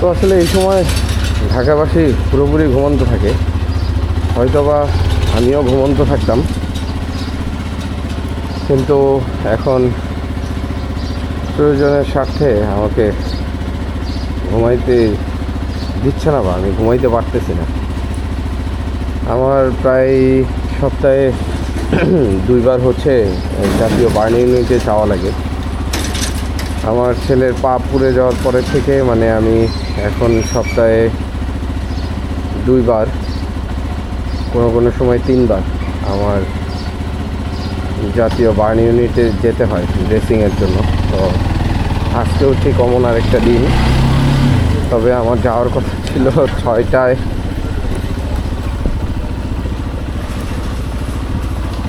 তো আসলে এই সময় ঢাকাবাসী পুরোপুরি ঘুমন্ত থাকে। হয়তোবা আমিও ঘুমন্ত থাকতাম। কিন্তু এখন প্রয়োজনের স্বার্থে আমাকে ঘুমাইতে দিচ্ছে না বা আমি ঘুমাইতে পারতেছি না। আমার প্রায় সপ্তাহে দুইবার হচ্ছে জাতীয় বার্ন ইউনিটে যাওয়া লাগে। আমার ছেলের পা পুড়ে যাওয়ার পরে থেকে মানে আমি এখন সপ্তাহে দুইবার, কোনো কোনো সময় তিনবার আমার জাতীয় বার্ন ইউনিটে যেতে হয় ড্রেসিংয়ের জন্য। তো আজকেও ঠিক অমন আরেকটা দিন। তবে আমার যাওয়ার কথা ছিল ছয়টায়।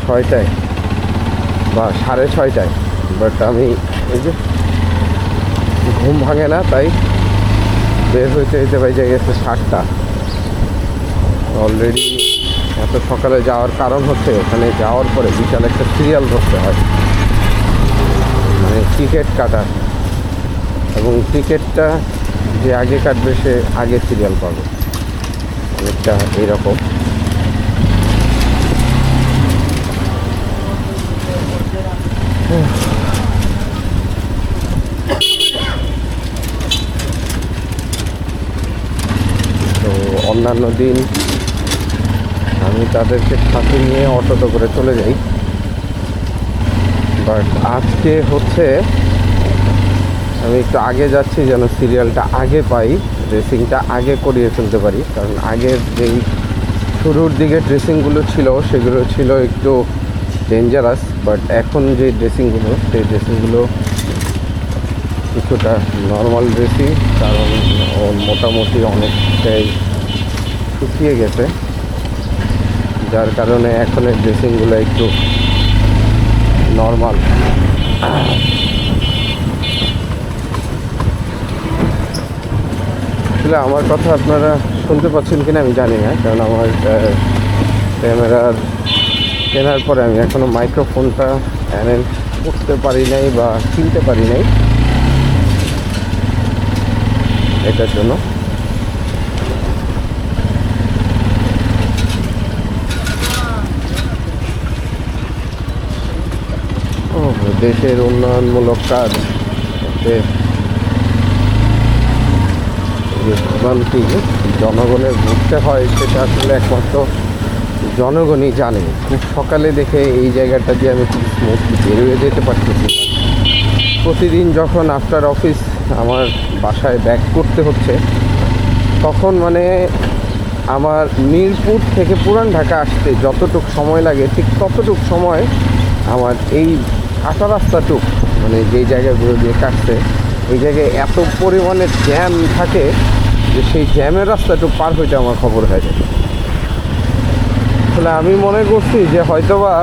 ছয়টায় বা সাড়ে ছয়টায়। বাট আমি এই যে ঘুম ভাঙে না, তাই বের হইতে হইতে পাই গেছে সাতটা। অলরেডি এত সকালে যাওয়ার কারণ হচ্ছে ওখানে যাওয়ার পরে বিশাল একটা সিরিয়াল ধরতে হয়। মানে টিকিট কাটার এবং টিকিটটা যে আগে কাটবে সে আগে সিরিয়াল পাবে। অনেকটা এইরকম তো অন্যান্য দিন আমি তাদেরকে সাথে নিয়ে অটোতে করে চলে যাই। বাট আজকে হচ্ছে আমি একটু আগে যাচ্ছি যেন সিরিয়ালটা আগে পাই ড্রেসিংটা আগে করিয়ে ফেলতে পারি। কারণ আগের যেই শুরুর দিকে ড্রেসিংগুলো ছিল, সেগুলো ছিল একটু ডেঞ্জারাস বাট এখন যে ড্রেসিংগুলো সেই ড্রেসিংগুলো কিছুটা নর্মাল ড্রেসিং কারণ মোটামুটি অনেকটাই শুকিয়ে গেছে। যার কারণে এখনের ড্রেসিংগুলো একটু নর্মাল আসলে আমার কথা আপনারা শুনতে পাচ্ছেন কিনা আমি জানি না, কারণ আমার ক্যামেরার, কেনার পরে আমি এখনও মাইক্রোফোনটা অ্যারেঞ্জ করতে পারি নাই বা কিনতে পারি নাই। এটার জন্য ও দেশের উন্নয়নমূলক কাজ ভোগান্তি জনগণের ভুগতে হয়, সেটা আসলে একমাত্র জনগণই জানে। খুব সকালে দেখে এই জায়গাটা দিয়ে আমি খুব স্মুথলি বেরোয় যেতে পারতেছি প্রতিদিন যখন আফটার অফিস আমার বাসায় ব্যাক করতে হচ্ছে, তখন মানে আমার মিরপুর থেকে পুরান ঢাকা আসতে যতটুক সময় লাগে, ঠিক ততটুক সময় আমার এই কাটা রাস্তাটুক মানে যেই জায়গাগুলো দিয়ে কাটছে ওই জায়গায় এত পরিমাণে জ্যাম থাকে যে সেই জ্যামের রাস্তাটুক পার হইতে আমার খবর হয়ে যায় আসলে আমি মনে করছি যে হয়তোবা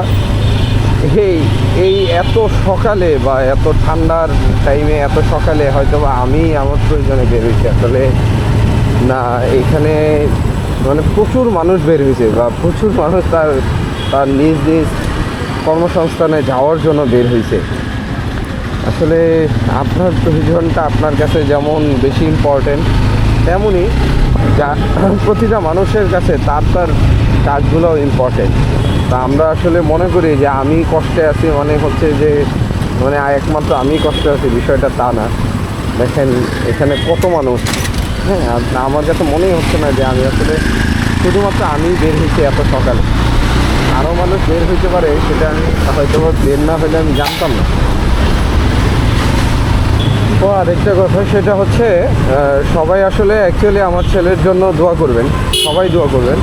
এই এই এত সকালে বা এত ঠান্ডার টাইমে এত সকালে হয়তোবা আমি আমার প্রয়োজনে বের হয়েছি আসলে না, এখানে মানে প্রচুর মানুষ বের হয়েছে বা প্রচুর মানুষ তার তার নিজ নিজ কর্মসংস্থানে যাওয়ার জন্য বের হয়েছে আসলে আপনার প্রয়োজনটা আপনার কাছে যেমন বেশি ইম্পর্টেন্ট তেমনই যা প্রতিটা মানুষের কাছে তার তার কাজগুলোও ইম্পর্টেন্ট তা আমরা আসলে মনে করি যে আমি কষ্টে আছি মানে হচ্ছে যে মানে একমাত্র আমি কষ্টে আছি, বিষয়টা তা না। দেখেন এখানে কত মানুষ। হ্যাঁ আমার কাছে মনেই হচ্ছে না যে আমি আসলে শুধুমাত্র আমি বের হয়েছি এত সকালে। আরও মানুষ বের হইতে পারে, সেটা আমি হয়তো বের না হলে আমি জানতাম না। ও, আরেকটা কথা, সেটা হচ্ছে সবাই আসলে অ্যাকচুয়ালি আমার ছেলের জন্য দোয়া করবেন, সবাই দোয়া করবেন।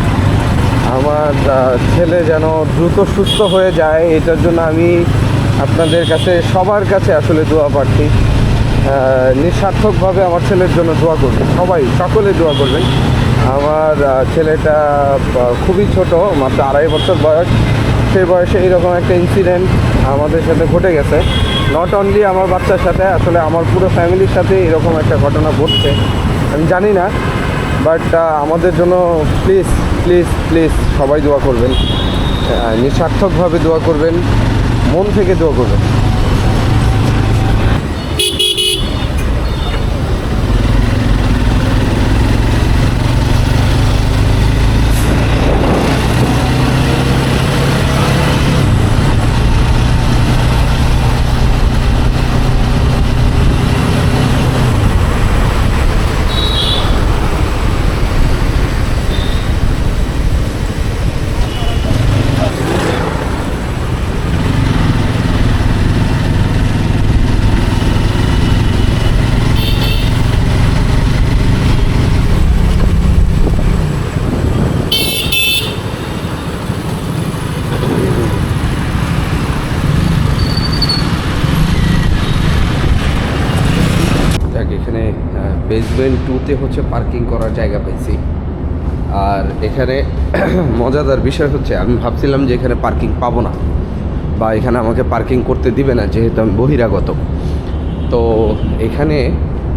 আমার ছেলে যেন দ্রুত সুস্থ হয়ে যায়, এটার জন্য আমি আপনাদের কাছে, সবার কাছে আসলে দোয়া প্রার্থী। নিঃস্বার্থকভাবে আমার ছেলের জন্য দোয়া করবেন। সবাই, সকলে দোয়া করবেন। আমার ছেলেটা খুবই ছোট, মাত্র আড়াই বছর বয়স। সেই বয়সে এইরকম একটা ইনসিডেন্ট আমাদের সাথে ঘটে গেছে। নট অনলি আমার বাচ্চার সাথে, আসলে আমার পুরো ফ্যামিলির সাথে এরকম একটা ঘটনা ঘটছে। আমি জানি না বাট আমাদের জন্য প্লিজ প্লিজ প্লিজ সবাই দোয়া করবেন। নিঃস্বার্থকভাবে দোয়া করবেন। মন থেকে দোয়া করবেন এখানে বেসমেন্ট টুতে হচ্ছে পার্কিং করার জায়গা পাইছি আর এখানে মজাদার বিষয় হচ্ছে, আমি ভাবছিলাম যে এখানে পার্কিং পাবো না, বা এখানে আমাকে পার্কিং করতে দিবে না, যেহেতু আমি বহিরাগত। তো এখানে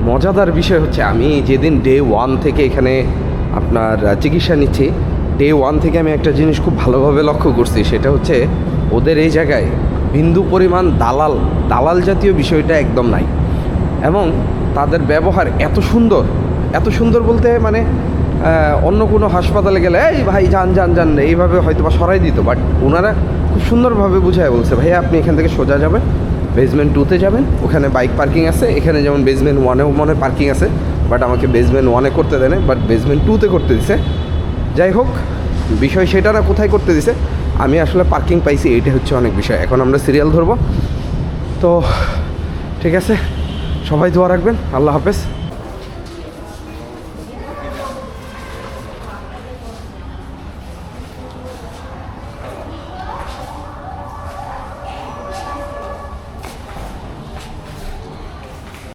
মজাদার বিষয় হচ্ছে, আমি যেদিন ডে ওয়ান থেকে এখানে আপনার চিকিৎসা নিচ্ছি ডে ওয়ান থেকে আমি একটা জিনিস খুব ভালোভাবে লক্ষ্য করছি, সেটা হচ্ছে ওদের এই জায়গায় বিন্দু পরিমাণ দালাল দালাল জাতীয় বিষয়টা একদম নাই। এবং তাদের ব্যবহার এত সুন্দর এত সুন্দর বলতে মানে অন্য কোনো হাসপাতালে গেলে, এই ভাই, যান যান যান। এইভাবে হয়তো বা সরাই দিত বাট ওনারা খুব সুন্দরভাবে বুঝায় বলছে ভাইয়া আপনি এখান থেকে সোজা যাবেন বেসমেন্ট টুতে যাবেন, ওখানে বাইক পার্কিং আছে, এখানে যেমন বেসমেন্ট ওয়ানেও মনে পার্কিং আছে বাট আমাকে বেসমেন্ট ওয়ানে করতে দেয় বাট বেসমেন্ট টুতে করতে দিছে। যাই হোক, বিষয় সেটা না কোথায় করতে দিছে, আমি আসলে পার্কিং পাইছি এইটা হচ্ছে অনেক বিষয়। এখন আমরা সিরিয়াল ধরবো। তো, ঠিক আছে? সবাই দোয়া রাখবেন। আল্লাহ হাফেজ।